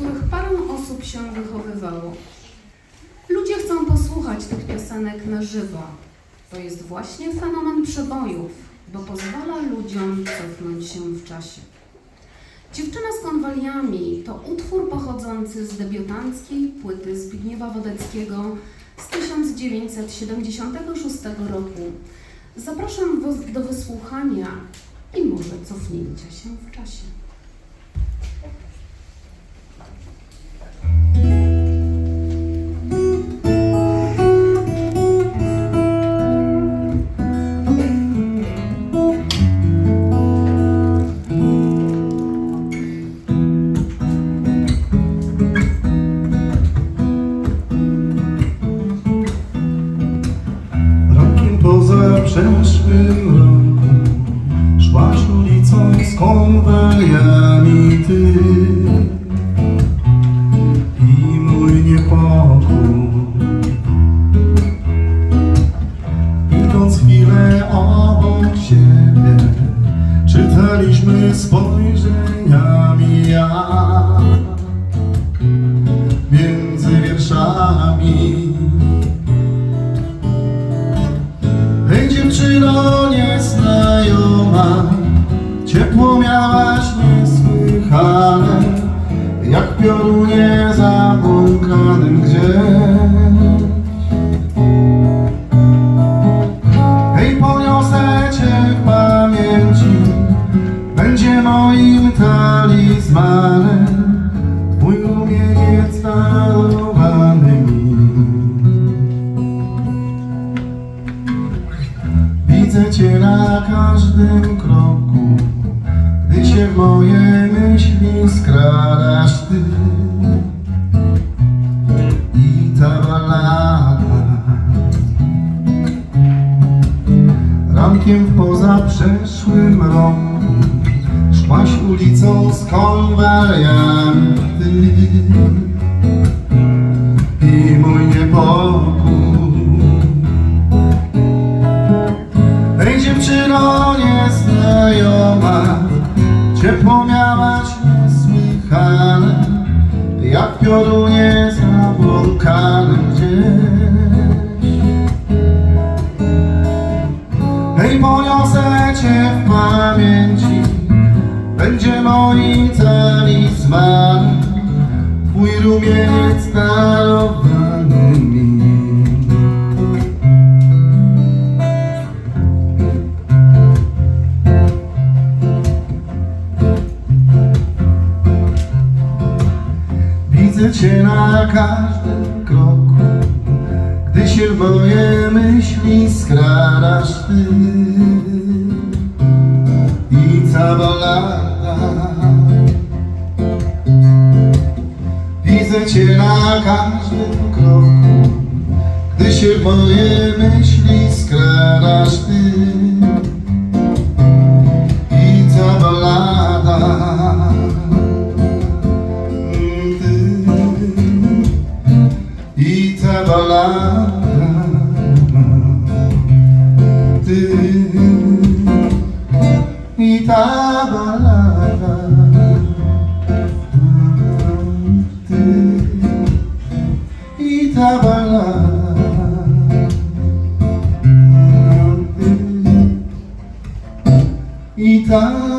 których parę osób się wychowywało. Ludzie chcą posłuchać tych piosenek na żywo. To jest właśnie fenomen przebojów, bo pozwala ludziom cofnąć się w czasie. Dziewczyna z konwaliami to utwór pochodzący z debiutanckiej płyty Zbigniewa Wodeckiego z 1976 roku. Zapraszam do wysłuchania i może cofnięcia się w czasie. Czytaliśmy spojrzeniami jak Między wierszami moim talizmanem Twój rumieniec darowany mi Widzę Cię na każdym kroku, gdy się w moje myśli skradasz Ty. I ta balada rankiem w pozaprzeszłym roku ulicą z konwaliami Ty. I mój niepokój. Hej dziewczyno nieznajoma Ciepło miałaś niesłychane Jak piorunie gdzieś Będzie moim talizmanem Twój rumieniec darowany mi Widzę Cię na każdym kroku, gdy się w moje myśli skradasz Ty. I cała widzę Cię na każdym kroku. Gdy się moje myśli skradasz Ty. I ta balada Ty. I ta balada Ty. ficar.